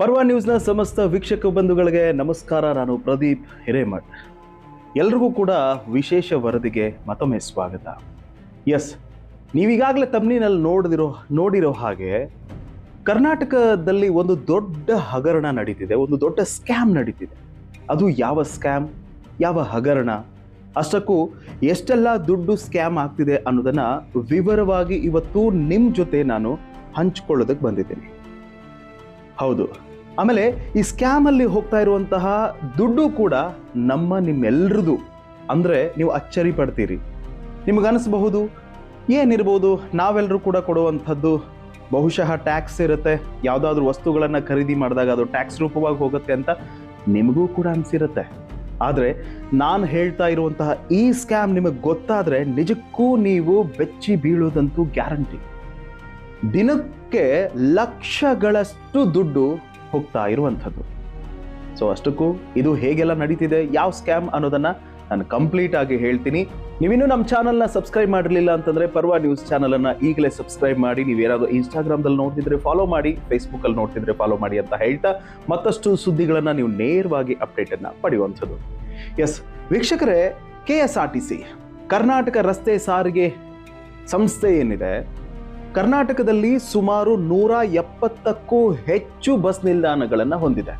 ಪರ್ವ ನ್ಯೂಸ್ನ ಸಮಸ್ತ ವೀಕ್ಷಕ ಬಂಧುಗಳಿಗೆ ನಮಸ್ಕಾರ, ನಾನು ಪ್ರದೀಪ್ ಹಿರೇಮಠ್. ಎಲ್ರಿಗೂ ಕೂಡ ವಿಶೇಷ ವರದಿಗೆ ಮತ್ತೊಮ್ಮೆ ಸ್ವಾಗತ. ಎಸ್, ನೀವೀಗಾಗಲೇ ತಮ್ನಿನಲ್ಲಿ ನೋಡಿದಿರೋ, ನೋಡಿರೋ ಹಾಗೆ ಕರ್ನಾಟಕದಲ್ಲಿ ಒಂದು ದೊಡ್ಡ ಹಗರಣ ನಡೀತಿದೆ, ಒಂದು ದೊಡ್ಡ ಸ್ಕ್ಯಾಮ್ ನಡೀತಿದೆ. ಅದು ಯಾವ ಸ್ಕ್ಯಾಮ್? ಯಾವ ಹಗರಣ? ಅಷ್ಟಕ್ಕೂ ಎಷ್ಟೆಲ್ಲ ದುಡ್ಡು ಸ್ಕ್ಯಾಮ್ ಆಗ್ತಿದೆ ಅನ್ನೋದನ್ನು ವಿವರವಾಗಿ ಇವತ್ತು ನಿಮ್ಮ ಜೊತೆ ನಾನು ಹಂಚ್ಕೊಳ್ಳೋದಕ್ಕೆ ಬಂದಿದ್ದೀನಿ. ಹೌದು. ಆಮೇಲೆ ಈ ಸ್ಕ್ಯಾಮ್ ಅಲ್ಲಿ ಹೋಗ್ತಾ ಇರುವಂತಹ ದುಡ್ಡು ಕೂಡ ನಮ್ಮ ನಿಮ್ಮೆಲ್ಲರದು ಅಂದ್ರೆ ನೀವು ಅಚ್ಚರಿ ಪಡ್ತೀರಿ. ನಿಮಗನಿಸಬಹುದು ಏನಿರ್ಬೋದು ನಾವೆಲ್ಲರೂ ಕೂಡ ಕೊಡುವಂಥದ್ದು ಬಹುಶಃ ಟ್ಯಾಕ್ಸ್ ಇರುತ್ತೆ. ಯಾವುದಾದ್ರೂ ವಸ್ತುಗಳನ್ನು ಖರೀದಿ ಮಾಡಿದಾಗ ಅದು ಟ್ಯಾಕ್ಸ್ ರೂಪವಾಗಿ ಹೋಗುತ್ತೆ ಅಂತ ನಿಮಗೂ ಕೂಡ ಅನಿಸಿರುತ್ತೆ. ಆದರೆ ನಾನು ಹೇಳ್ತಾ ಇರುವಂತಹ ಈ ಸ್ಕ್ಯಾಮ್ ನಿಮಗೆ ಗೊತ್ತಾದರೆ ನಿಜಕ್ಕೂ ನೀವು ಬೆಚ್ಚಿ ಬೀಳೋದಂತೂ ಗ್ಯಾರಂಟಿ ದಿನಕ್ಕೆ ಲಕ್ಷಗಳಷ್ಟು ದುಡ್ಡು ಹೋಗ್ತಾ ಇರುವಂಥದ್ದು. ಸೊ ಅಷ್ಟಕ್ಕೂ ಇದು ಹೇಗೆಲ್ಲ ನಡೀತಿದೆ, ಯಾವ ಸ್ಕ್ಯಾಮ್ ಅನ್ನೋದನ್ನ ನಾನು ಕಂಪ್ಲೀಟ್ ಆಗಿ ಹೇಳ್ತೀನಿ. ನೀವಿನ್ನೂ ನಮ್ಮ ಚಾನಲ್ನ ಸಬ್ಸ್ಕ್ರೈಬ್ ಮಾಡಿರಲಿಲ್ಲ ಅಂತಂದ್ರೆ ಪರ್ವ ನ್ಯೂಸ್ ಚಾನಲನ್ನು ಈಗಲೇ ಸಬ್ಸ್ಕ್ರೈಬ್ ಮಾಡಿ. ನೀವು ನೀವೇನಾದ್ರು ಇನ್ಸ್ಟಾಗ್ರಾಮ್ದಲ್ಲಿ ನೋಡ್ತಿದ್ರೆ ಫಾಲೋ ಮಾಡಿ ಫೇಸ್ಬುಕ್ಕಲ್ಲಿ ನೋಡ್ತಿದ್ರೆ ಫಾಲೋ ಮಾಡಿ ಅಂತ ಹೇಳ್ತಾ ಮತ್ತಷ್ಟು ಸುದ್ದಿಗಳನ್ನು ನೀವು ನೇರವಾಗಿ ಅಪ್ಡೇಟನ್ನು ಪಡೆಯುವಂಥದ್ದು. ಎಸ್ ವೀಕ್ಷಕರೇ K S R T Karnataka ರಸ್ತೆ ಸಾರಿಗೆ ಸಂಸ್ಥೆ ಏನಿದೆ ಕರ್ನಾಟಕದಲ್ಲಿ ಸುಮಾರು ನೂರ ಎಪ್ಪತ್ತಕ್ಕೂ ಹೆಚ್ಚು ಬಸ್ ನಿಲ್ದಾಣಗಳನ್ನು ಹೊಂದಿದೆ.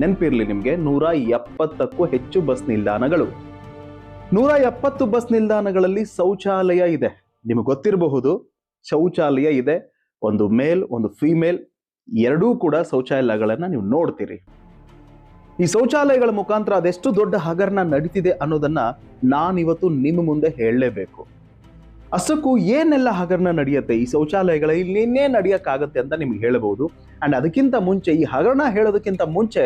ನೆನಪಿರಲಿ ನಿಮಗೆ ನೂರ ಎಪ್ಪತ್ತಕ್ಕೂ ಹೆಚ್ಚು ಬಸ್ ನಿಲ್ದಾಣಗಳು. ನೂರ ಎಪ್ಪತ್ತು ಬಸ್ ನಿಲ್ದಾಣಗಳಲ್ಲಿ ಶೌಚಾಲಯ ಇದೆ. ನಿಮಗೆ ಗೊತ್ತಿರಬಹುದು, ಶೌಚಾಲಯ ಇದೆ. ಒಂದು ಮೇಲ್, ಒಂದು ಫೀಮೇಲ್, ಎರಡೂ ಕೂಡ ಶೌಚಾಲಯಗಳನ್ನು ನೀವು ನೋಡ್ತೀರಿ. ಈ ಶೌಚಾಲಯಗಳ ಮುಖಾಂತರ ಅದೆಷ್ಟು ದೊಡ್ಡ ಹಗರಣ ನಡೀತಿದೆ ಅನ್ನೋದನ್ನ ನಾನಿವತ್ತು ನಿಮ್ಮ ಮುಂದೆ ಹೇಳಲೇಬೇಕು. ಅಷ್ಟಕ್ಕೂ ಏನೆಲ್ಲ ಹಗರಣ ನಡೆಯುತ್ತೆ? ಈ ಶೌಚಾಲಯಗಳಲ್ಲಿ ಇನ್ನೇ ನಡೆಯಕ್ಕಾಗತ್ತೆ ಅಂತ ನಿಮ್ಗೆ ಹೇಳಬಹುದು ಅಂಡ್ ಅದಕ್ಕಿಂತ ಮುಂಚೆ, ಈ ಹಗರಣ ಹೇಳೋದಕ್ಕಿಂತ ಮುಂಚೆ,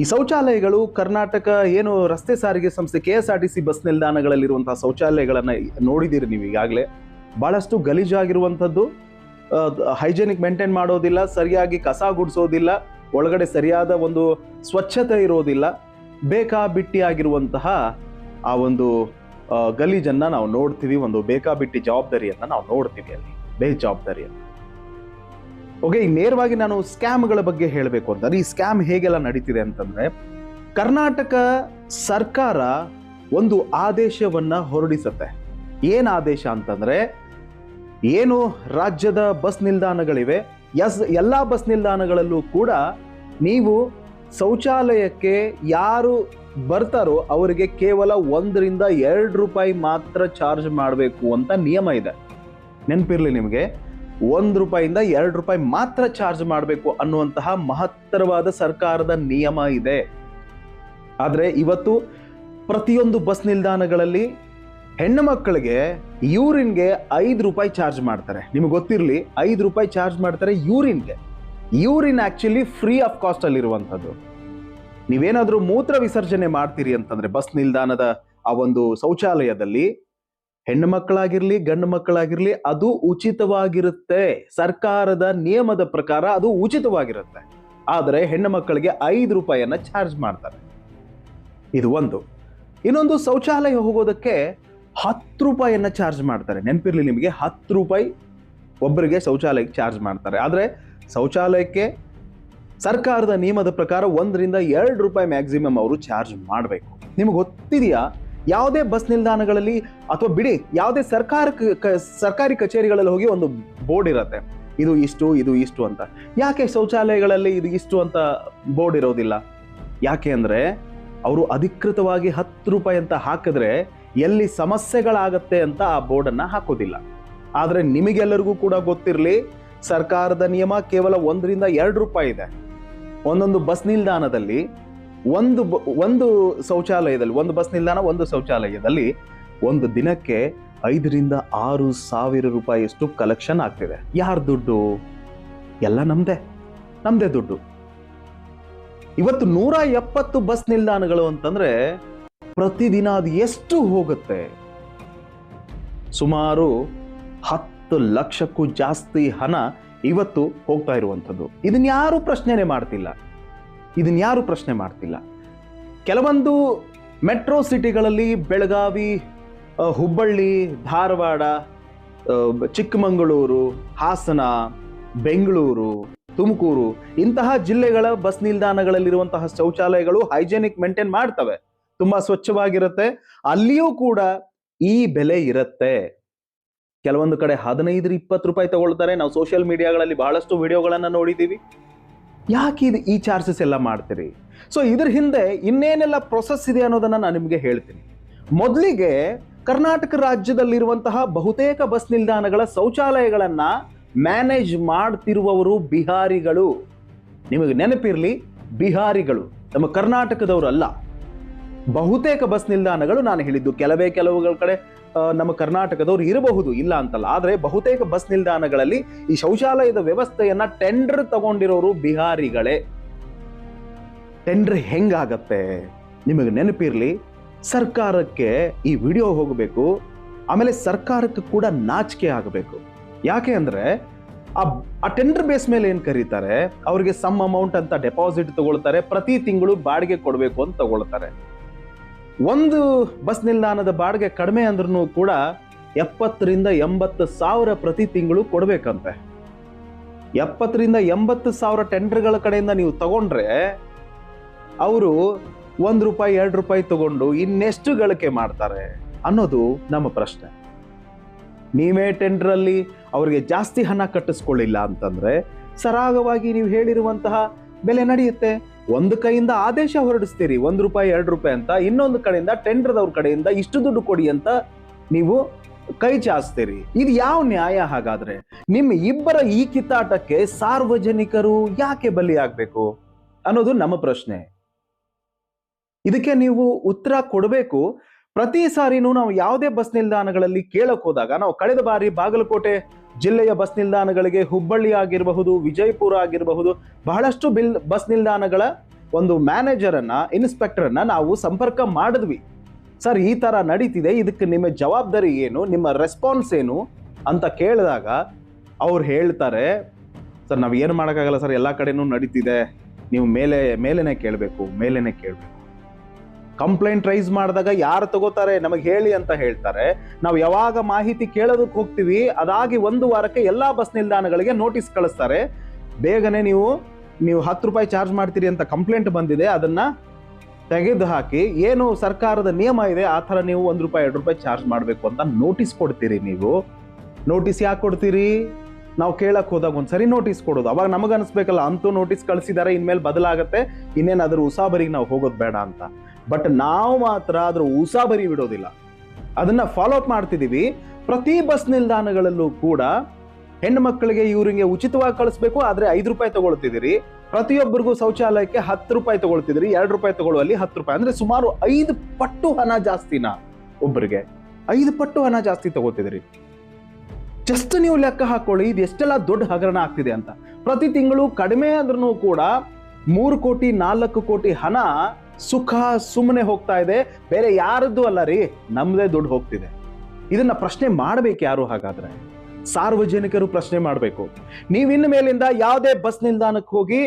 ಈ ಶೌಚಾಲಯಗಳು ಕರ್ನಾಟಕ ಏನು ರಸ್ತೆ ಸಾರಿಗೆ ಸಂಸ್ಥೆ K S R T C bus ನಿಲ್ದಾಣಗಳಲ್ಲಿರುವಂತಹ ಶೌಚಾಲಯಗಳನ್ನು ನೋಡಿದಿರಿ ನೀವು ಈಗಾಗಲೇ. ಬಹಳಷ್ಟು ಗಲೀಜಾಗಿರುವಂಥದ್ದು. ಹೈಜೆನಿಕ್ ಮೇಂಟೈನ್ ಮಾಡೋದಿಲ್ಲ, ಸರಿಯಾಗಿ ಕಸ ಗುಡಿಸೋದಿಲ್ಲ, ಒಳಗಡೆ ಸರಿಯಾದ ಒಂದು ಸ್ವಚ್ಛತೆ ಇರೋದಿಲ್ಲ. ಬೇಕಾಬಿಟ್ಟಿ ಆಗಿರುವಂತಹ ಆ ಒಂದು ಗಲೀಜನ್ನ ನಾವು ನೋಡ್ತೀವಿ, ಒಂದು ಬೇಕಾಬಿಟ್ಟಿ ಜವಾಬ್ದಾರಿಯನ್ನು ನಾವು ನೋಡ್ತೀವಿ ಅಲ್ಲಿ, ಬೇಜವಾಬ್ದಾರಿಯನ್ನು. ಓಕೆ ಈ ನೇರವಾಗಿ ನಾನು ಸ್ಕ್ಯಾಮ್ಗಳ ಬಗ್ಗೆ ಹೇಳಬೇಕು ಅಂತಂದ್ರೆ, ಈ ಸ್ಕ್ಯಾಮ್ ಹೇಗೆಲ್ಲ ನಡೀತಿದೆ ಅಂತಂದ್ರೆ, ಕರ್ನಾಟಕ ಸರ್ಕಾರ ಒಂದು ಆದೇಶವನ್ನ ಹೊರಡಿಸುತ್ತೆ. ಏನ್ ಆದೇಶ ಅಂತಂದ್ರೆ, ಏನು ರಾಜ್ಯದ ಬಸ್ ನಿಲ್ದಾಣಗಳಿವೆ, ಎಸ್, ಎಲ್ಲಾ ಬಸ್ ನಿಲ್ದಾಣಗಳಲ್ಲೂ ಕೂಡ ನೀವು ಶೌಚಾಲಯಕ್ಕೆ ಯಾರು ಬರ್ತಾರೋ ಅವರಿಗೆ ಕೇವಲ ಒಂದರಿಂದ ಎರಡು ರೂಪಾಯಿ ಮಾತ್ರ ಚಾರ್ಜ್ ಮಾಡಬೇಕು ಅಂತ ನಿಯಮ ಇದೆ. ನೆನಪಿರಲಿ ನಿಮಗೆ, ಒಂದು ರೂಪಾಯಿಂದ ಎರಡು ರೂಪಾಯಿ ಮಾತ್ರ ಚಾರ್ಜ್ ಮಾಡಬೇಕು ಅನ್ನುವಂತಹ ಮಹತ್ತರವಾದ ಸರ್ಕಾರದ ನಿಯಮ ಇದೆ. ಆದರೆ ಇವತ್ತು ಪ್ರತಿಯೊಂದು ಬಸ್ ನಿಲ್ದಾಣಗಳಲ್ಲಿ ಹೆಣ್ಣು ಮಕ್ಕಳಿಗೆ ಯೂರಿನ್ಗೆ ಐದು ರೂಪಾಯಿ ಚಾರ್ಜ್ ಮಾಡ್ತಾರೆ. ನಿಮಗೆ ಗೊತ್ತಿರಲಿ, ಐದು ರೂಪಾಯಿ ಚಾರ್ಜ್ ಮಾಡ್ತಾರೆ ಯೂರಿನ್ಗೆ. ಯೂರಿನ್ ಆ್ಯಕ್ಚುಲಿ ಫ್ರೀ ಆಫ್ ಕಾಸ್ಟಲ್ಲಿರುವಂಥದ್ದು ನೀವೇನಾದ್ರೂ ಮೂತ್ರ ವಿಸರ್ಜನೆ ಮಾಡ್ತೀರಿ ಅಂತಂದ್ರೆ ಬಸ್ ನಿಲ್ದಾಣದ ಆ ಒಂದು ಶೌಚಾಲಯದಲ್ಲಿ ಹೆಣ್ಣು ಮಕ್ಕಳಾಗಿರ್ಲಿ, ಗಂಡು ಮಕ್ಕಳಾಗಿರ್ಲಿ, ಅದು ಉಚಿತವಾಗಿರುತ್ತೆ. ಸರ್ಕಾರದ ನಿಯಮದ ಪ್ರಕಾರ ಅದು ಉಚಿತವಾಗಿರುತ್ತೆ. ಆದರೆ ಹೆಣ್ಣು ಮಕ್ಕಳಿಗೆ ಐದು ರೂಪಾಯಿಯನ್ನ ಚಾರ್ಜ್ ಮಾಡ್ತಾರೆ. ಇದು ಒಂದು. ಇನ್ನೊಂದು ಶೌಚಾಲಯ ಹೋಗೋದಕ್ಕೆ ಹತ್ತು ರೂಪಾಯಿಯನ್ನು ಚಾರ್ಜ್ ಮಾಡ್ತಾರೆ. ನೆನಪಿರಲಿ ನಿಮಗೆ ಹತ್ತು ರೂಪಾಯಿ ಒಬ್ಬರಿಗೆ ಶೌಚಾಲಯಕ್ಕೆ ಚಾರ್ಜ್ ಮಾಡ್ತಾರೆ. ಆದರೆ ಶೌಚಾಲಯಕ್ಕೆ ಸರ್ಕಾರದ ನಿಯಮದ ಪ್ರಕಾರ ಒಂದರಿಂದ ಎರಡು ರೂಪಾಯಿ ಮ್ಯಾಕ್ಸಿಮಮ್ ಅವರು ಚಾರ್ಜ್ ಮಾಡಬೇಕು. ನಿಮಗೆ ಗೊತ್ತಿದೆಯಾ? ಯಾವುದೇ ಬಸ್ ನಿಲ್ದಾಣಗಳಲ್ಲಿ ಅಥವಾ ಬಿಡಿ ಯಾವುದೇ ಸರ್ಕಾರ ಸರ್ಕಾರಿ ಕಚೇರಿಗಳಲ್ಲಿ ಹೋಗಿ ಒಂದು ಬೋರ್ಡ್ ಇರುತ್ತೆ. ಇದು ಇಷ್ಟು ಇದು ಇಷ್ಟು ಅಂತ. ಯಾಕೆ ಶೌಚಾಲಯಗಳಲ್ಲಿ ಇದು ಇಷ್ಟು ಅಂತ ಬೋರ್ಡ್ ಇರೋದಿಲ್ಲ? ಯಾಕೆ ಅಂದರೆ ಅವರು ಅಧಿಕೃತವಾಗಿ ಹತ್ತು ರೂಪಾಯಿ ಅಂತ ಹಾಕಿದ್ರೆ ಎಲ್ಲಿ ಸಮಸ್ಯೆಗಳಾಗತ್ತೆ ಅಂತ ಆ ಬೋರ್ಡನ್ನು ಹಾಕೋದಿಲ್ಲ. ಆದರೆ ನಿಮಗೆಲ್ಲರಿಗೂ ಕೂಡ ಗೊತ್ತಿರಲಿ, ಸರ್ಕಾರದ ನಿಯಮ ಕೇವಲ ಒಂದರಿಂದ ಎರಡು ರೂಪಾಯಿ ಇದೆ. ಒಂದೊಂದು ಬಸ್ ನಿಲ್ದಾಣದಲ್ಲಿ ಒಂದು ಒಂದು ಶೌಚಾಲಯದಲ್ಲಿ, ಒಂದು ಬಸ್ ನಿಲ್ದಾಣ, ಒಂದು ಶೌಚಾಲಯದಲ್ಲಿ ಒಂದು ದಿನಕ್ಕೆ ಐದರಿಂದ ಆರು ಸಾವಿರ ರೂಪಾಯಿಯಷ್ಟು ಕಲೆಕ್ಷನ್ ಆಗ್ತಿದೆ. ಯಾರ ದುಡ್ಡು? ಎಲ್ಲ ನಮ್ದೇ. ನಮ್ದೇ ದುಡ್ಡು. ಇವತ್ತು ನೂರ ಎಪ್ಪತ್ತು ಬಸ್ ನಿಲ್ದಾಣಗಳು ಅಂತಂದ್ರೆ ಪ್ರತಿದಿನ ಅದು ಎಷ್ಟು ಹೋಗುತ್ತೆ? ಸುಮಾರು ಹತ್ತು ಲಕ್ಷಕ್ಕೂ ಜಾಸ್ತಿ ಹಣ ಇವತ್ತು ಹೋಗ್ತಾ ಇರುವಂಥದ್ದು. ಇದನ್ನ ಯಾರು ಪ್ರಶ್ನೆನೆ ಮಾಡ್ತಿಲ್ಲ. ಇದನ್ನ ಯಾರು ಪ್ರಶ್ನೆ ಮಾಡ್ತಿಲ್ಲ. ಕೆಲವೊಂದು ಮೆಟ್ರೋ ಸಿಟಿಗಳಲ್ಲಿ ಬೆಳಗಾವಿ ಹುಬ್ಬಳ್ಳಿ, ಧಾರವಾಡ ಚಿಕ್ಕಮಗಳೂರು, ಹಾಸನ, ಬೆಂಗಳೂರು, ತುಮಕೂರು ಇಂತಹ ಜಿಲ್ಲೆಗಳ ಬಸ್ ನಿಲ್ದಾಣಗಳಲ್ಲಿರುವಂತಹ ಶೌಚಾಲಯಗಳು ಹೈಜೆನಿಕ್ ಮೇಂಟೈನ್ ಮಾಡ್ತವೆ. ತುಂಬಾ ಸ್ವಚ್ಛವಾಗಿರುತ್ತೆ. ಅಲ್ಲಿಯೂ ಕೂಡ ಈ ಬೆಲೆ ಇರುತ್ತೆ. ಕೆಲವೊಂದು ಕಡೆ ಹದಿನೈದು ಇಪ್ಪತ್ತು ರೂಪಾಯಿ ತಗೊಳ್ತಾರೆ. ನಾವು ಸೋಷಿಯಲ್ ಮೀಡಿಯಾಗಳಲ್ಲಿ ಬಹಳಷ್ಟು ವಿಡಿಯೋಗಳನ್ನು ನೋಡಿದ್ದೀವಿ ಯಾಕೆ ಇದು ಈ ಚಾರ್ಜಸ್ ಎಲ್ಲ ಮಾಡ್ತೀರಿ? ಸೊ ಇದ್ರ ಹಿಂದೆ ಇನ್ನೇನೆಲ್ಲ ಪ್ರೊಸೆಸ್ ಇದೆ ಅನ್ನೋದನ್ನು ನಾನು ನಿಮಗೆ ಹೇಳ್ತೀನಿ. ಮೊದಲಿಗೆ ಕರ್ನಾಟಕ ರಾಜ್ಯದಲ್ಲಿರುವಂತಹ ಬಹುತೇಕ ಬಸ್ ನಿಲ್ದಾಣಗಳ ಶೌಚಾಲಯಗಳನ್ನು ಮ್ಯಾನೇಜ್ ಮಾಡ್ತಿರುವವರು ಬಿಹಾರಿಗಳು. ನಿಮಗೆ ನೆನಪಿರಲಿ, ಬಿಹಾರಿಗಳು. ನಮ್ಮ ಕರ್ನಾಟಕದವರು ಅಲ್ಲ ಬಹುತೇಕ ಬಸ್ ನಿಲ್ದಾಣಗಳು ನಾನು ಹೇಳಿದ್ದು ಕೆಲವೇ ಕೆಲವುಗಳ ಕಡೆ. ನಮ್ಮ ಕರ್ನಾಟಕದವರು ಇರಬಹುದು, ಇಲ್ಲ ಅಂತಲ್ಲ. ಆದರೆ ಬಹುತೇಕ ಬಸ್ ನಿಲ್ದಾಣಗಳಲ್ಲಿ ಈ ಶೌಚಾಲಯದ ವ್ಯವಸ್ಥೆಯನ್ನ ಟೆಂಡರ್ ತಗೊಂಡಿರೋರು ಬಿಹಾರಿಗಳೇ. ಟೆಂಡರ್ ಹೆಂಗಾಗತ್ತೆ? ನಿಮಗೆ ನೆನಪಿರ್ಲಿ, ಸರ್ಕಾರಕ್ಕೆ ಈ ವಿಡಿಯೋ ಹೋಗಬೇಕು, ಆಮೇಲೆ ಸರ್ಕಾರಕ್ಕೆ ಕೂಡ ನಾಚಿಕೆ ಆಗಬೇಕು. ಯಾಕೆ ಅಂದರೆ, ಆ ಟೆಂಡರ್ ಬೇಸ್ ಮೇಲೆ ಏನು ಕರೀತಾರೆ? ಅವರಿಗೆ ಸಮ್ ಅಮೌಂಟ್ ಅಂತ ಡೆಪಾಸಿಟ್ ತಗೊಳ್ತಾರೆ, ಪ್ರತಿ ತಿಂಗಳು ಬಾಡಿಗೆ ಕೊಡಬೇಕು ಅಂತ ತಗೊಳ್ತಾರೆ. ಒಂದು ಬಸ್ ನಿಲ್ದಾಣದ ಬಾಡಿಗೆ ಕಡಿಮೆ ಅಂದ್ರೂ ಕೂಡ ಎಪ್ಪತ್ತರಿಂದ ಎಂಬತ್ತು ಸಾವಿರ ಪ್ರತಿ ತಿಂಗಳು ಕೊಡಬೇಕಂತೆ. ಎಪ್ಪತ್ತರಿಂದ ಎಂಬತ್ತು ಸಾವಿರ ಟೆಂಡರ್ಗಳ ಕಡೆಯಿಂದ ನೀವು ತಗೊಂಡ್ರೆ ಅವರು ಒಂದು ರೂಪಾಯಿ, ಎರಡು ರೂಪಾಯಿ ತಗೊಂಡು ಇನ್ನೆಷ್ಟು ಗಳಿಕೆ ಮಾಡ್ತಾರೆ ಅನ್ನೋದು ನಮ್ಮ ಪ್ರಶ್ನೆ. ನೀವೇ ಟೆಂಡ್ರಲ್ಲಿ ಅವರಿಗೆ ಜಾಸ್ತಿ ಹಣ ಕಟ್ಟಿಸ್ಕೊಳ್ಳಿಲ್ಲ ಅಂತಂದ್ರೆ ಸರಾಗವಾಗಿ ನೀವು ಹೇಳಿರುವಂತಹ ಬೆಲೆ ನಡೆಯುತ್ತೆ. ಒಂದು ಕೈಯಿಂದ ಆದೇಶ ಹೊರಡಿಸ್ತೀರಿ, ಒಂದು ರೂಪಾಯಿ, ಎರಡು ರೂಪಾಯಿ ಅಂತ, ಇನ್ನೊಂದು ಕಡೆಯಿಂದ ಟೆಂಡರ್ದವ್ರ ಕಡೆಯಿಂದ ಇಷ್ಟು ದುಡ್ಡು ಕೊಡಿ ಅಂತ ನೀವು ಕೈ ಚಾಸ್ತೀರಿ ಇದು ಯಾವ ನ್ಯಾಯ ಹಾಗಾದ್ರೆ? ನಿಮ್ಮ ಇಬ್ಬರ ಈ ಕಿತ್ತಾಟಕ್ಕೆ ಸಾರ್ವಜನಿಕರು ಯಾಕೆ ಬಲಿಯಾಗಬೇಕು ಅನ್ನೋದು ನಮ್ಮ ಪ್ರಶ್ನೆ. ಇದಕ್ಕೆ ನೀವು ಉತ್ತರ ಕೊಡಬೇಕು. ಪ್ರತಿ ಸಾರಿನೂ ನಾವು ಯಾವುದೇ ಬಸ್ ನಿಲ್ದಾಣಗಳಲ್ಲಿ ಕೇಳಕ್ ಹೋದಾಗ ನಾವು ಕಳೆದ ಬಾರಿ ಬಾಗಲಕೋಟೆ ಜಿಲ್ಲೆಯ ಬಸ್ ನಿಲ್ದಾಣಗಳಿಗೆ ಹುಬ್ಬಳ್ಳಿ ಆಗಿರಬಹುದು ವಿಜಯಪುರ ಆಗಿರಬಹುದು, ಬಹಳಷ್ಟು ಬಿಲ್ ಬಸ್ ನಿಲ್ದಾಣಗಳ ಒಂದು ಮ್ಯಾನೇಜರನ್ನು, ಇನ್ಸ್ಪೆಕ್ಟರನ್ನು ನಾವು ಸಂಪರ್ಕ ಮಾಡಿದ್ವಿ. ಸರ್, ಈ ತರ ನಡೀತಿದೆ. ಇದಕ್ಕೆ ನಿಮ್ಮ ಜವಾಬ್ದಾರಿ ಏನು? ನಿಮ್ಮ ರೆಸ್ಪಾನ್ಸ್ ಏನು? ಅಂತ ಕೇಳಿದಾಗ ಅವ್ರು ಹೇಳ್ತಾರೆ, ಸರ್, ನಾವು ಏನು ಮಾಡೋಕ್ಕಾಗಲ್ಲ ಸರ್. ಎಲ್ಲ ಕಡೆನೂ ನಡೀತಿದೆ. ನೀವು ಮೇಲೆ ಮೇಲೇ ಕೇಳಬೇಕು. ಮೇಲೇ ಕೇಳಬೇಕು. ಕಂಪ್ಲೇಂಟ್ ರೈಸ್ ಮಾಡಿದಾಗ ಯಾರು ತಗೋತಾರೆ? ನಮಗೆ ಹೇಳಿ ಅಂತ ಹೇಳ್ತಾರೆ. ನಾವು ಯಾವಾಗ ಮಾಹಿತಿ ಕೇಳೋದಕ್ಕೆ ಹೋಗ್ತೀವಿ, ಅದಾಗಿ ಒಂದು ವಾರಕ್ಕೆ ಎಲ್ಲ ಬಸ್ ನಿಲ್ದಾಣಗಳಿಗೆ ನೋಟಿಸ್ ಕಳಿಸ್ತಾರೆ. ಬೇಗನೆ ನೀವು ನೀವು ಹತ್ತು ರೂಪಾಯಿ ಚಾರ್ಜ್ ಮಾಡ್ತೀರಿ ಅಂತ ಕಂಪ್ಲೇಂಟ್ ಬಂದಿದೆ, ಅದನ್ನ ತೆಗೆದು ಹಾಕಿ, ಏನು ಸರ್ಕಾರದ ನಿಯಮ ಇದೆ, ಆ ಥರ ನೀವು ಒಂದು ರೂಪಾಯಿ, ಎರಡು ರೂಪಾಯಿ ಚಾರ್ಜ್ ಮಾಡಬೇಕು ಅಂತ ನೋಟಿಸ್ ಕೊಡ್ತೀರಿ ನೀವು. ನೋಟಿಸ್ ಯಾಕೆ ಕೊಡ್ತೀರಿ? ನಾವು ಕೇಳಕ್ಕೆ ಹೋದಾಗ ಒಂದ್ಸರಿ ನೋಟಿಸ್ ಕೊಡೋದು. ಅವಾಗ ನಮಗೆ ಅನಿಸ್ಬೇಕಲ್ಲ, ಅಂತೂ ನೋಟಿಸ್ ಕಳಿಸಿದ್ದಾರೆ ಇನ್ಮೇಲೆ ಬದಲಾಗುತ್ತೆ ಇನ್ನೇನು ಅದ್ರ ಉಸಾಬರಿಗೆ ನಾವು ಹೋಗೋದು ಬೇಡ ಅಂತ. ಬಟ್ ನಾವು ಮಾತ್ರ ಅದ್ರ ಉಸಾಬರಿ ಬಿಡೋದಿಲ್ಲ ಅದನ್ನ ಫಾಲೋ ಅಪ್ ಮಾಡ್ತಿದೀವಿ. ಪ್ರತಿ ಬಸ್ ನಿಲ್ದಾಣಗಳಲ್ಲೂ ಕೂಡ ಹೆಣ್ಣು ಮಕ್ಕಳಿಗೆ ಇವ್ರಿಗೆ ಉಚಿತವಾಗಿ ಕಳಿಸ್ಬೇಕು, ಆದ್ರೆ ಐದು ರೂಪಾಯಿ ತಗೊಳ್ತಿದ್ದೀರಿ. ಪ್ರತಿಯೊಬ್ಬರಿಗೂ ಶೌಚಾಲಯಕ್ಕೆ ಹತ್ತು ರೂಪಾಯಿ ತಗೊಳ್ತಿದ್ರಿ ಎರಡು ರೂಪಾಯಿ ತಗೊಳ್ಳುವಲ್ಲಿ ಹತ್ತು ರೂಪಾಯಿ. ಅಂದ್ರೆ ಸುಮಾರು ಐದು ಪಟ್ಟು ಹಣ ಜಾಸ್ತಿನ ಒಬ್ಬರಿಗೆ ಐದು ಪಟ್ಟು ಹಣ ಜಾಸ್ತಿ ತಗೋತಿದ್ರಿ ಜಸ್ಟ್ ನೀವು ಲೆಕ್ಕ ಹಾಕೊಳ್ಳಿ, ಇದು ಎಷ್ಟೆಲ್ಲ ದೊಡ್ಡ ಹಗರಣ ಆಗ್ತಿದೆ ಅಂತ. ಪ್ರತಿ ತಿಂಗಳು ಕಡಿಮೆ ಅಂದ್ರೂ ಕೂಡ ಮೂರು ಕೋಟಿ, ನಾಲ್ಕು ಕೋಟಿ ಹಣ ಸುಖ ಸುಮ್ಮನೆ ಹೋಗ್ತಾ ಇದೆ, ಬೇರೆ ಯಾರದ್ದು ಅಲ್ಲ ರೀ, ನಮ್ದೇ ದುಡ್ಡು ಹೋಗ್ತಿದೆ. ಇದನ್ನ ಪ್ರಶ್ನೆ ಮಾಡ್ಬೇಕು ಯಾರು ಹಾಗಾದ್ರೆ? ಸಾರ್ವಜನಿಕರು ಪ್ರಶ್ನೆ ಮಾಡಬೇಕು. ನೀವಿನ್ನ ಮೇಲಿಂದ ಯಾವುದೇ ಬಸ್ ನಿಲ್ದಾಣಕ್ಕೆ ಹೋಗಿ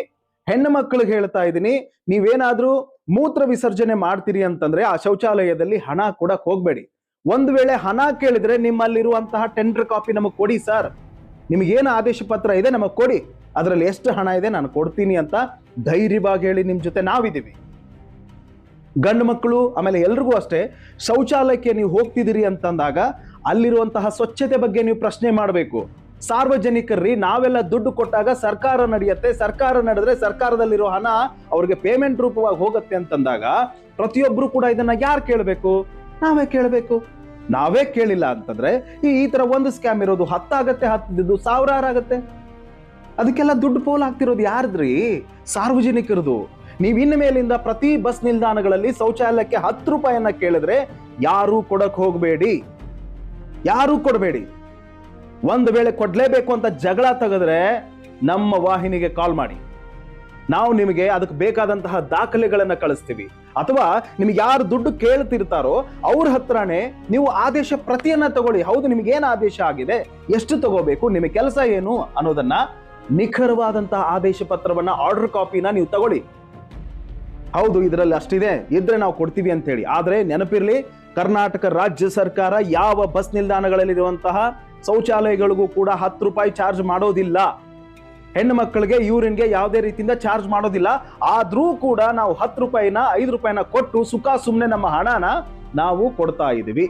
ಹೆಣ್ಣು ಮಕ್ಕಳಿಗೆ ಹೇಳ್ತಾ ಇದ್ದೀನಿ, ನೀವೇನಾದ್ರೂ ಮೂತ್ರ ವಿಸರ್ಜನೆ ಮಾಡ್ತೀರಿ ಅಂತಂದ್ರೆ ಆ ಶೌಚಾಲಯದಲ್ಲಿ ಹಣ ಕೊಡಕ್ ಹೋಗ್ಬೇಡಿ. ಒಂದು ವೇಳೆ ಹಣ ಕೇಳಿದ್ರೆ ನಿಮ್ಮಲ್ಲಿರುವಂತಹ ಟೆಂಡರ್ ಕಾಪಿ ನಮಗೆ ಕೊಡಿ ಸರ್ ನಿಮಗೇನು ಆದೇಶ ಪತ್ರ ಇದೆ ನಮಗೆ ಕೊಡಿ. ಅದರಲ್ಲಿ ಎಷ್ಟು ಹಣ ಇದೆ ನಾನು ಕೊಡ್ತೀನಿ ಅಂತ ಧೈರ್ಯವಾಗಿ ಹೇಳಿ ನಿಮ್ ಜೊತೆ ನಾವಿದ್ದೀವಿ. ಗಂಡು ಮಕ್ಕಳು, ಆಮೇಲೆ ಎಲ್ರಿಗೂ ಅಷ್ಟೇ, ಶೌಚಾಲಯಕ್ಕೆ ನೀವು ಹೋಗ್ತಿದ್ದೀರಿ ಅಂತಂದಾಗ ಅಲ್ಲಿರುವಂತಹ ಸ್ವಚ್ಛತೆ ಬಗ್ಗೆ ನೀವು ಪ್ರಶ್ನೆ ಮಾಡಬೇಕು. ಸಾರ್ವಜನಿಕರ್ರಿ, ನಾವೆಲ್ಲ ದುಡ್ಡು ಕೊಟ್ಟಾಗ ಸರ್ಕಾರ ನಡೆಯುತ್ತೆ, ಸರ್ಕಾರ ನಡೆದ್ರೆ ಸರ್ಕಾರದಲ್ಲಿರೋ ಹಣ ಅವ್ರಿಗೆ ಪೇಮೆಂಟ್ ರೂಪವಾಗಿ ಹೋಗುತ್ತೆ ಅಂತಂದಾಗ ಪ್ರತಿಯೊಬ್ರು ಕೂಡ ಇದನ್ನ ಯಾರು ಕೇಳಬೇಕು? ನಾವೇ ಕೇಳಬೇಕು. ನಾವೇ ಕೇಳಿಲ್ಲ ಅಂತಂದ್ರೆ ಈ ಈ ತರ ಒಂದು ಸ್ಕ್ಯಾಮ್ ಇರೋದು ಹತ್ತಾಗತ್ತೆ, ಹತ್ತಿದ್ದು ಸಾವಿರಾರು ಆಗತ್ತೆ ಅದಕ್ಕೆಲ್ಲ ದುಡ್ಡು ಪೋಲ್ ಆಗ್ತಿರೋದು ಯಾರ್ದ್ರಿ? ಸಾರ್ವಜನಿಕರದು. ನೀವು ಇನ್ನು ಮೇಲಿಂದ ಪ್ರತಿ ಬಸ್ ನಿಲ್ದಾಣಗಳಲ್ಲಿ ಶೌಚಾಲಯಕ್ಕೆ ಹತ್ತು ರೂಪಾಯಿಯನ್ನ ಕೇಳಿದ್ರೆ ಯಾರು ಕೊಡಕ್ ಹೋಗಬೇಡಿ. ಯಾರು ಕೊಡಬೇಡಿ. ಒಂದು ವೇಳೆ ಕೊಡ್ಲೇಬೇಕು ಅಂತ ಜಗಳ ತೆಗೆದ್ರೆ ನಮ್ಮ ವಾಹಿನಿಗೆ ಕಾಲ್ ಮಾಡಿ. ನಾವು ನಿಮಗೆ ಅದಕ್ಕೆ ಬೇಕಾದಂತಹ ದಾಖಲೆಗಳನ್ನು ಕಳಿಸ್ತೀವಿ. ಅಥವಾ ನಿಮ್ಗೆ ಯಾರು ದುಡ್ಡು ಕೇಳ್ತಿರ್ತಾರೋ ಅವ್ರ ಹತ್ರನೇ ನೀವು ಆದೇಶ ಪ್ರತಿಯನ್ನ ತಗೊಳ್ಳಿ. ಹೌದು, ನಿಮ್ಗೆ ಏನು ಆದೇಶ ಆಗಿದೆ? ಎಷ್ಟು ತಗೋಬೇಕು? ನಿಮಗೆ ಕೆಲಸ ಏನು? ಅನ್ನೋದನ್ನ ನಿಖರವಾದಂತಹ ಆದೇಶ ಪತ್ರವನ್ನ ಆರ್ಡರ್ ಕಾಪಿನ ನೀವು ತಗೊಳ್ಳಿ. ಹೌದು, ಇದರಲ್ಲಿ ಅಷ್ಟಿದೆ. ಇದ್ರೆ ನಾವು ಕೊಡ್ತೀವಿ ಅಂತ ಹೇಳಿ ಆದ್ರೆ ನೆನಪಿರ್ಲಿ, ಕರ್ನಾಟಕ ರಾಜ್ಯ ಸರ್ಕಾರ ಯಾವ ಬಸ್ ನಿಲ್ದಾಣಗಳಲ್ಲಿರುವಂತಹ ಶೌಚಾಲಯಗಳಿಗೂ ಕೂಡ ಹತ್ತು ರೂಪಾಯಿ ಚಾರ್ಜ್ ಮಾಡೋದಿಲ್ಲ. ಹೆಣ್ಣು ಮಕ್ಕಳಿಗೆ ಯೂರಿನ್ಗೆ ಯಾವುದೇ ರೀತಿಯಿಂದ ಚಾರ್ಜ್ ಮಾಡೋದಿಲ್ಲ. ಆದರೂ ಕೂಡ ನಾವು ಹತ್ತು ರೂಪಾಯಿನ, ಐದು ರೂಪಾಯಿನ ಕೊಟ್ಟು ಸುಖ ಸುಮ್ಮನೆ ನಮ್ಮ ಹಣನ ನಾವು ಕೊಡ್ತಾ ಇದೀವಿ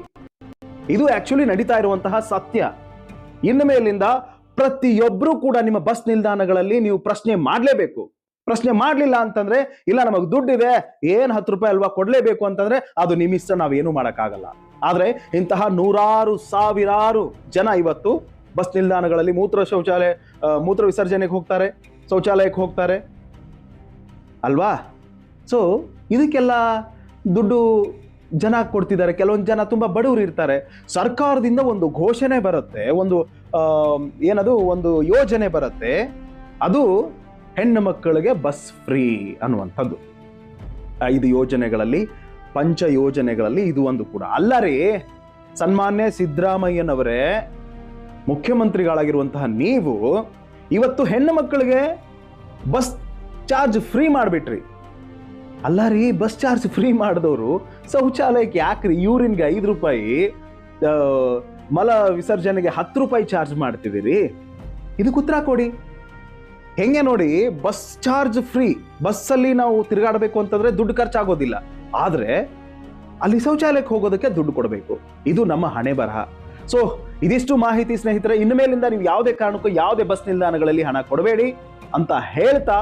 ಇದು ಆಕ್ಚುಲಿ ನಡೀತಾ ಇರುವಂತಹ ಸತ್ಯ. ಇನ್ನು ಮೇಲಿಂದ ಪ್ರತಿಯೊಬ್ಬರೂ ಕೂಡ ನಿಮ್ಮ ಬಸ್ ನಿಲ್ದಾಣಗಳಲ್ಲಿ ನೀವು ಪ್ರಶ್ನೆ ಮಾಡಲೇಬೇಕು. ಪ್ರಶ್ನೆ ಮಾಡಲಿಲ್ಲ ಅಂತಂದ್ರೆ, ಇಲ್ಲ, ನಮಗೆ ದುಡ್ಡಿದೆ ಏನ್ ಹತ್ತು ರೂಪಾಯಿ ಅಲ್ವಾ ಕೊಡ್ಲೇಬೇಕು ಅಂತಂದ್ರೆ, ಅದು ನಿಮಿಷ ನಾವೇನು ಮಾಡೋಕ್ಕಾಗಲ್ಲ. ಆದ್ರೆ ಇಂತಹ ನೂರಾರು, ಸಾವಿರಾರು ಜನ ಇವತ್ತು ಬಸ್ ನಿಲ್ದಾಣಗಳಲ್ಲಿ ಮೂತ್ರ ಶೌಚಾಲಯ ಮೂತ್ರ ವಿಸರ್ಜನೆಗೆ ಹೋಗ್ತಾರೆ, ಶೌಚಾಲಯಕ್ಕೆ ಹೋಗ್ತಾರೆ. ಅಲ್ವಾ? ಸೊ ಇದಕ್ಕೆಲ್ಲ ದುಡ್ಡು ಜನ ಕೊಡ್ತಿದ್ದಾರೆ. ಕೆಲವೊಂದು ಜನ ತುಂಬಾ ಬಡವರು ಇರ್ತಾರೆ. ಸರ್ಕಾರದಿಂದ ಒಂದು ಘೋಷಣೆ ಬರುತ್ತೆ, ಒಂದು ಏನದು, ಒಂದು ಯೋಜನೆ ಬರುತ್ತೆ. ಅದು ಹೆಣ್ಣು ಮಕ್ಕಳಿಗೆ ಬಸ್ ಫ್ರೀ ಅನ್ನುವಂಥದ್ದು. ಐದು ಯೋಜನೆಗಳಲ್ಲಿ, ಪಂಚ ಯೋಜನೆಗಳಲ್ಲಿ ಇದು ಒಂದು ಕೂಡ. ಅಲ್ಲ ರೀ ಸನ್ಮಾನ್ಯ ಸಿದ್ದರಾಮಯ್ಯನವರೇ, ಮುಖ್ಯಮಂತ್ರಿಗಳಾಗಿರುವಂತಹ ನೀವು ಇವತ್ತು ಹೆಣ್ಣು ಮಕ್ಕಳಿಗೆ ಬಸ್ ಚಾರ್ಜ್ ಫ್ರೀ ಮಾಡಿಬಿಟ್ರಿ. ಅಲ್ಲ ರೀ ಬಸ್ ಚಾರ್ಜ್ ಫ್ರೀ ಮಾಡಿದವರು ಶೌಚಾಲಯಕ್ಕೆ ಯಾಕ್ರಿ ಯೂರಿನ್ಗೆ ಐದು ರೂಪಾಯಿ ಮಲ ವಿಸರ್ಜನೆಗೆ ಹತ್ತು ರೂಪಾಯಿ ಚಾರ್ಜ್ ಮಾಡ್ತಿದ್ದೀರಿ? ಇದಕ್ಕೆ ಉತ್ತರ ಕೊಡಿ. ಹೆಂಗೆ ನೋಡಿ, ಬಸ್ ಚಾರ್ಜ್ ಫ್ರೀ, ಬಸ್ಸಲ್ಲಿ ನಾವು ತಿರುಗಾಡಬೇಕು ಅಂತಂದ್ರೆ ದುಡ್ಡು ಖರ್ಚಾಗೋದಿಲ್ಲ. ಆದರೆ, ಅಲ್ಲಿ ಶೌಚಾಲಯಕ್ಕೆ ಹೋಗೋದಕ್ಕೆ ದುಡ್ಡು ಕೊಡಬೇಕು. ಇದು ನಮ್ಮ ಹಣೆ ಬರಹ. ಸೊ ಇದಿಷ್ಟು ಮಾಹಿತಿ ಸ್ನೇಹಿತರೆ, ಇನ್ನು ಮೇಲಿಂದ ನೀವು ಯಾವುದೇ ಕಾರಣಕ್ಕೂ ಯಾವುದೇ ಬಸ್ ನಿಲ್ದಾಣಗಳಲ್ಲಿ ಹಣ ಕೊಡಬೇಡಿ ಅಂತ ಹೇಳ್ತಾ,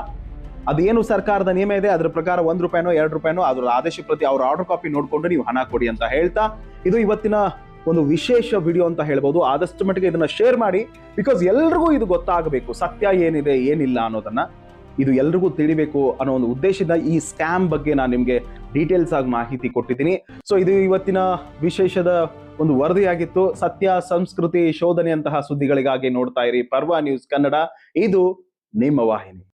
ಅದೇನು ಸರ್ಕಾರದ ನಿಯಮ ಇದೆ, ಅದರ ಪ್ರಕಾರ ಒಂದು ರೂಪಾಯಿನೋ, ಎರಡು ರೂಪಾಯಿನೋ, ಅದರ ಆದೇಶ ಪ್ರತಿ ಅವ್ರ ಆರ್ಡರ್ ಕಾಪಿ ನೋಡಿಕೊಂಡು ನೀವು ಹಣ ಕೊಡಿ ಅಂತ ಹೇಳ್ತಾ, ಇದು ಇವತ್ತಿನ ಒಂದು ವಿಶೇಷ ವಿಡಿಯೋ ಅಂತ ಹೇಳ್ಬೋದು. ಆದಷ್ಟು ಮಟ್ಟಿಗೆ ಇದನ್ನ ಶೇರ್ ಮಾಡಿ ಬಿಕಾಸ್ ಎಲ್ರಿಗೂ ಇದು ಗೊತ್ತಾಗಬೇಕು. ಸತ್ಯ ಏನಿದೆ, ಏನಿಲ್ಲ ಅನ್ನೋದನ್ನ. ಇದು ಎಲ್ರಿಗೂ ತಿಳಿಬೇಕು ಅನ್ನೋ ಒಂದು ಉದ್ದೇಶದಿಂದ ಈ ಸ್ಕ್ಯಾಮ್ ಬಗ್ಗೆ ನಾನು ನಿಮಗೆ ಡೀಟೇಲ್ಸ್ ಆಗಿ ಮಾಹಿತಿ ಕೊಟ್ಟಿದ್ದೀನಿ. ಸೊ ಇದು ಇವತ್ತಿನ ವಿಶೇಷದ ಒಂದು ವರದಿಯಾಗಿತ್ತು. ಸತ್ಯ, ಸಂಸ್ಕೃತಿ ಶೋಧನೆಯಂತಹ ಸುದ್ದಿಗಳಿಗಾಗಿ ನೋಡ್ತಾ ಇರಿ. ಪರ್ವ ನ್ಯೂಸ್ ಕನ್ನಡ. ಇದು ನಿಮ್ಮ ವಾಹಿನಿ.